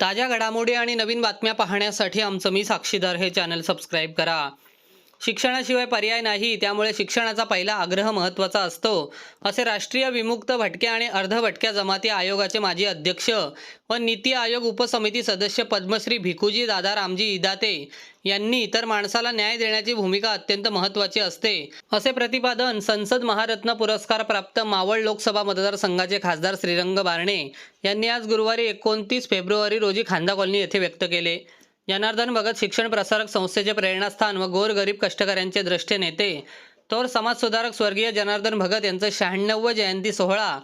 ताज्या घडामोडी आणि नवीन बातम्या पाहण्यासाठी आमचं मी साक्षीदार हे चॅनल सबस्क्राईब करा. शिक्षणाशिवाय पर्याय नाही त्यामुळे शिक्षणाचा पहिला आग्रह महत्त्वाचा असतो. असे राष्ट्रीय विमुक्त भटक्या आणि अर्धभटक्या जमाती आयोगाचे माजी अध्यक्ष व नीती आयोग उपसमिती सदस्य पद्मश्री भिकुजी दादा रामजी इदाते यांनी तर माणसाला न्याय देण्याची भूमिका अत्यंत महत्त्वाची असते. असे प्रतिपादन संसद महारत्न पुरस्कार प्राप्त मावळ लोकसभा मतदारसंघाचे खासदार श्रीरंग बारणे यांनी आज गुरुवारी एकोणतीस फेब्रुवारी रोजी खांदा कॉलनी येथे व्यक्त केले. जनार्दन भगत शिक्षण प्रसारक संस्थेचे प्रेरणास्थान व गोरगरीब कष्टकऱ्यांचे द्रष्टे नेते. तर समाजसुधारक स्वर्गीय जनार्दन भगत यांचा शहाण्णव जयंती सोहळा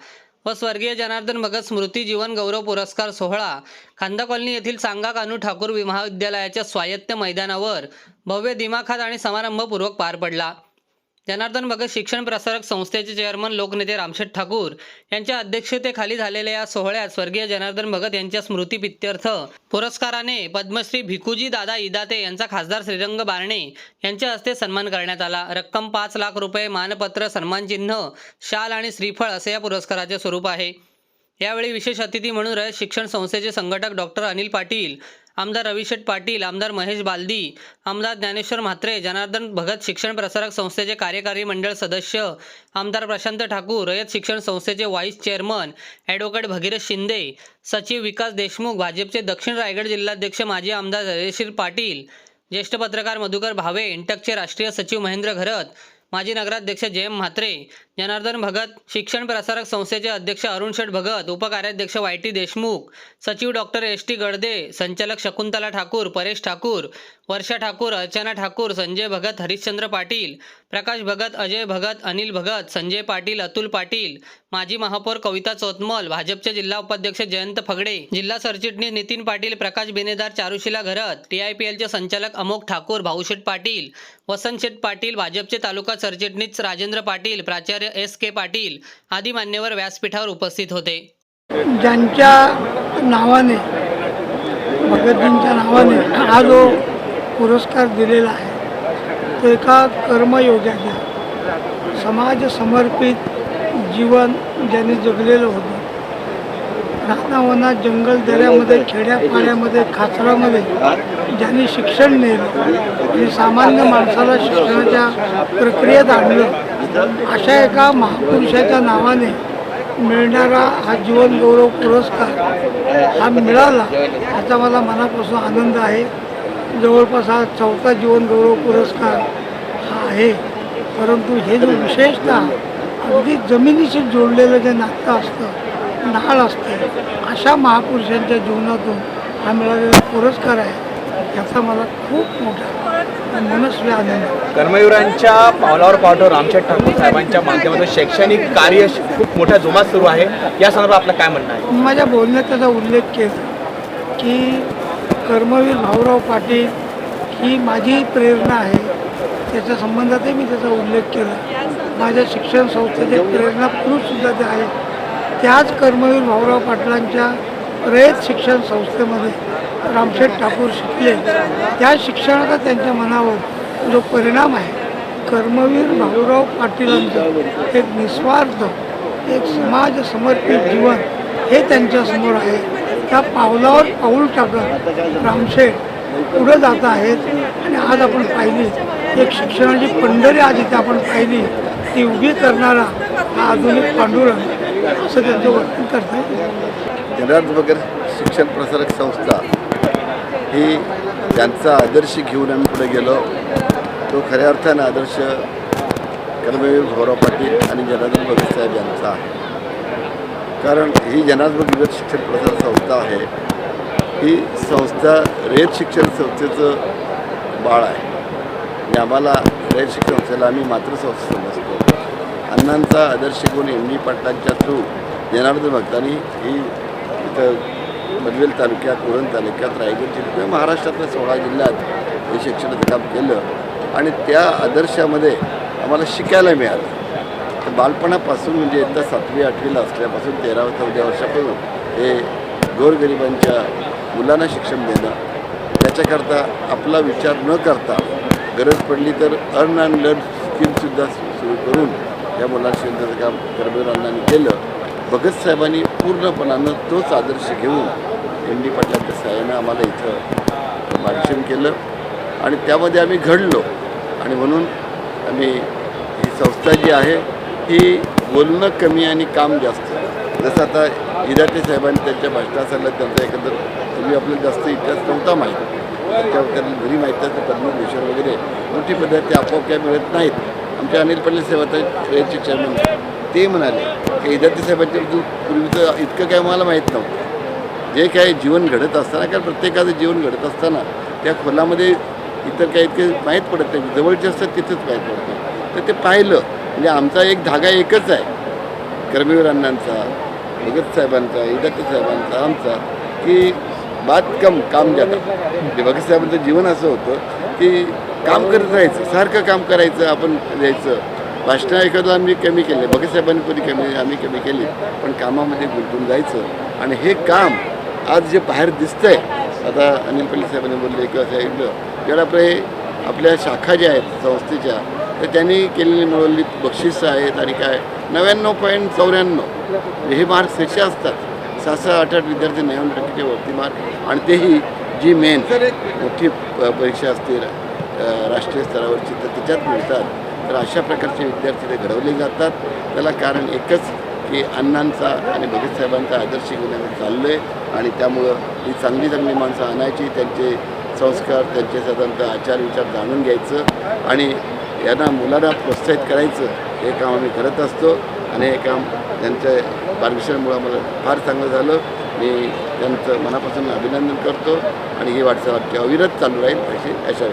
व स्वर्गीय जनार्दन भगत स्मृती जीवन गौरव पुरस्कार सोहळा खांदा कॉलनी येथील सांगा कानू ठाकूर महाविद्यालयाच्या स्वायत्त मैदानावर भव्य दिमाखात आणि समारंभपूर्वक पार पडला. जनार्दन भगत शिक्षण प्रसारक संस्थेचे चेअरमन लोकनेते रामशेठ ठाकूर यांच्या अध्यक्षतेखाली झालेल्या या सोहळ्यात स्वर्गीय जनार्दन भगत यांच्या स्मृतीपित्यर्थ पुरस्काराने पद्मश्री भिकुजी दादा इदाते यांचा खासदार श्रीरंग बारणे यांच्या हस्ते सन्मान करण्यात आला. रक्कम पाच लाख रुपये मानपत्र सन्मानचिन्ह शाल आणि श्रीफळ असे या पुरस्काराचे स्वरूप आहे. यावेळी विशेष अतिथी म्हणून रयत शिक्षण संस्थेचे संघटक डॉक्टर अनिल पाटील आमदार रविशेठ पाटील आमदार महेश बालदी आमदार ज्ञानेश्वर म्हात्रे जनार्दन भगत शिक्षण प्रसारक संस्थेचे कार्यकारी मंडळ सदस्य आमदार प्रशांत ठाकूर रयत शिक्षण संस्थेचे vice chairman advocate Bhagirath Shinde सचिव विकास देशमुख भाजपचे दक्षिण रायगड जिल्हाध्यक्ष माजी आमदार धैर्यशील पाटील ज्येष्ठ पत्रकार मधुकर भावे इंटकचे राष्ट्रीय सचिव महेंद्र घरत माजी नगराध्यक्ष जयम म्हात्रे जनार्दन भगत शिक्षण प्रसारक संस्थेचे अध्यक्ष अरुण शेठ भगत उपकार्याध्यक्ष वाय टी देशमुख सचिव डॉक्टर एस टी गडदे संचालक शकुंतला ठाकूर परेश ठाकूर वर्षा ठाकूर अर्चना ठाकूर संजय भगत हरिश्चंद्र पाटील प्रकाश भगत अजय भगत अनिल भगत संजय पाटील अतुल पाटील माजी महापौर कविता चोतमल भाजपचे जिल्हा उपाध्यक्ष जयंत फगडे जिल्हा सरचिटणीस Nitin Patil Prakash Benedar Charushila Gharat T I P एलचे संचालक अमोक ठाकूर भाऊशेठ पाटील वसंत शेठ पाटील भाजपचे तालुका सरचिटणीस राजेंद्र पाटील प्राचार्य एस के पाटील आदी मान्यवर व्यासपीठावर उपस्थित होते. ज्यांच्या नावाने भगतजींच्या नावाने हा जो पुरस्कार दिलेला आहे तो एका कर्मयोग्याच्या समाज समर्पित जीवन ज्यांनी जगलेलं होतं रानावनात जंगल दऱ्यामध्ये खेड्यापाड्यामध्ये खाचरामध्ये ज्यांनी शिक्षण नेलं आणि सामान्य माणसाला शिक्षणाच्या प्रक्रियेत आणलं अशा एका महापुरुषाच्या नावाने मिळणारा हा जीवन गौरव पुरस्कार हा मिळाला याचा मला मनापासून आनंद आहे. जवळपास हा चौथा जीवन गौरव पुरस्कार हा आहे. परंतु हे जो विशेषतः अगदी जमिनीशी जोडलेलं जे नातं असतं नाळ असते. अशा महापुरुषांच्या जीवनातून हा मिळालेला पुरस्कार आहे याचा मला खूप मोठा मनस्वी आनंद आहे. कर्मवीरांच्या पावलावर पावतो रामशेठ ठाकूर साहेबांच्या माध्यमातून शैक्षणिक कार्य खूप मोठ्या जोमात सुरू आहे. या संदर्भात आपलं काय म्हणणं आहे? माझ्या बोलण्यात त्याचा उल्लेख केला की कर्मवीर भाऊराव पाटील ही माझी प्रेरणा आहे. त्याच्या संबंधातही मी त्याचा उल्लेख केला. माझ्या शिक्षण संस्थेचे प्रेरणा पुरुषसुद्धा ते आहे त्याच कर्मवीर भाऊराव पाटलांच्या रयत शिक्षण संस्थेमध्ये रामशेठ ठाकूर शिकले. त्या शिक्षणाचा त्यांच्या मनावर जो परिणाम आहे कर्मवीर भाऊराव पाटीलांचं एक निस्वार्थ एक समाज समर्पित जीवन हे त्यांच्यासमोर आहे. त्या पावलावर पाऊल टाकत रामशेठ पुढे जात आहेत आणि आज आपण पाहिली एक शिक्षणाची पंढरी आज इथे आपण पाहिली ती उभी करणारा हा आधुनिक पांडुरंग असं त्यांचं शिक्षण प्रसारक संस्था ही त्यांचा आदर्श घेऊन आम्ही पुढे गेलो. तो खऱ्या अर्थानं आदर्श कर्मवीर भाऊराव पाटील आणि जनार्दन भगत साहेब यांचा आहे. कारण ही जनार्दन भगत शिक्षण प्रसार संस्था आहे. ही संस्था रेत शिक्षण संस्थेचं बाळ आहे. आणि आम्हाला रेत शिक्षण संस्थेला आम्ही मातृसंस्था समजतो. अण्णांचा आदर्श घेऊन एम डी पाटलांच्या थ्रू जनार्दन भक्तांनी ही इथं पनवेल तालुक्यात उरण तालुक्यात रायगड जिल्ह्यात महाराष्ट्रातल्या सोळा जिल्ह्यात हे शिक्षणाचं काम केलं. आणि त्या आदर्शामध्ये आम्हाला शिकायला मिळालं. तर बालपणापासून म्हणजे एकदा सातवी आठवीला असल्यापासून तेरा चौदा वर्षापासून हे गोरगरिबांच्या मुलांना शिक्षण देणं त्याच्याकरता आपला विचार न करता गरज पडली तर अर्न अँड लर्न स्कीमसुद्धा सुरू करून या मुलांना काम कर्मवीर केलं. भगतसाहेबांनी पूर्णपणानं तोच आदर्श घेऊन एम डी पाटलांच्या सहाय्यानं आम्हाला इथं मार्गदर्शन केलं. आणि त्यामध्ये आम्ही घडलो. आणि म्हणून आम्ही ही संस्था जी आहे ही बोलणं कमी आणि काम जास्त. जसं आता इराटे साहेबांनी त्यांच्या भाषणासाला त्यांचा एकंदर तुम्ही आपल्याला जास्त इतिहास नव्हता माहीत. त्याच्यावर त्यांना घरी माहीत असतं पद्मभूषण वगैरे मोठी पद्धती आपोआप काय मिळत नाहीत. आमचे अनिल पटेल साहेब यांचे चेअरमन ते म्हणाले की इदाटे साहेबांच्याबद्दल पूर्वीचं इतकं काय मला माहीत नव्हतं. जे काही जीवन घडत असताना कारण प्रत्येकाचं जीवन घडत असताना त्या खोलामध्ये इतर काही इतके माहीत पडत नाही. जवळचे असतात तिथंच माहीत पडतं तर ते पाहिलं. म्हणजे आमचा एक धागा एकच आहे. कर्मवीर अण्णांचा भगत साहेबांचा इदाती साहेबांचा आमचा की बात कम काम जातं म्हणजे भगत साहेबांचं जीवन असं होतं की काम करत राहायचं सारखं काम करायचं आपण द्यायचं भाषणं एखादं आम्ही कमी केले भगत साहेबांनी कमी आम्ही कमी केली पण कामामध्ये गुंतून जायचं. आणि हे काम आज जे बाहेर दिसतंय आता अनिल पल्ली साहेबांनी बोलले किंवा सांगितलं ज्याला आपले आपल्या शाखा ज्या आहेत संस्थेच्या तर त्यांनी केलेली मिळवलेली बक्षिसं आहेत आणि काय नव्याण्णव पॉईंट चौऱ्याण्णव. म्हणजे हे मार्क्स कसे असतात. सहा सहा आठ आठ विद्यार्थी नव्याण्णव टक्केच्या वरती मार्क. आणि तेही जी मेन मोठी परीक्षा असते राष्ट्रीय स्तरावरची तर त्याच्यात मिळतात. तर अशा प्रकारचे विद्यार्थी ते घडवले जातात. त्याला कारण एकच की अण्णांचा आणि भगत साहेबांचा आदर्श घेऊन आम्ही चाललो आहे आणि त्यामुळं ही चांगली चांगली माणसं आणायची त्यांचे संस्कार त्यांचे साधारणतः आचार विचार जाणून घ्यायचं आणि यांना मुलांना प्रोत्साहित करायचं. हे काम आम्ही करत असतो आणि हे काम त्यांच्या मार्गदर्शनामुळं मला फार चांगलं झालं. मी त्यांचं मनापासून अभिनंदन करतो आणि ही वाटचाल आमची अविरत चालू राहील अशी अशा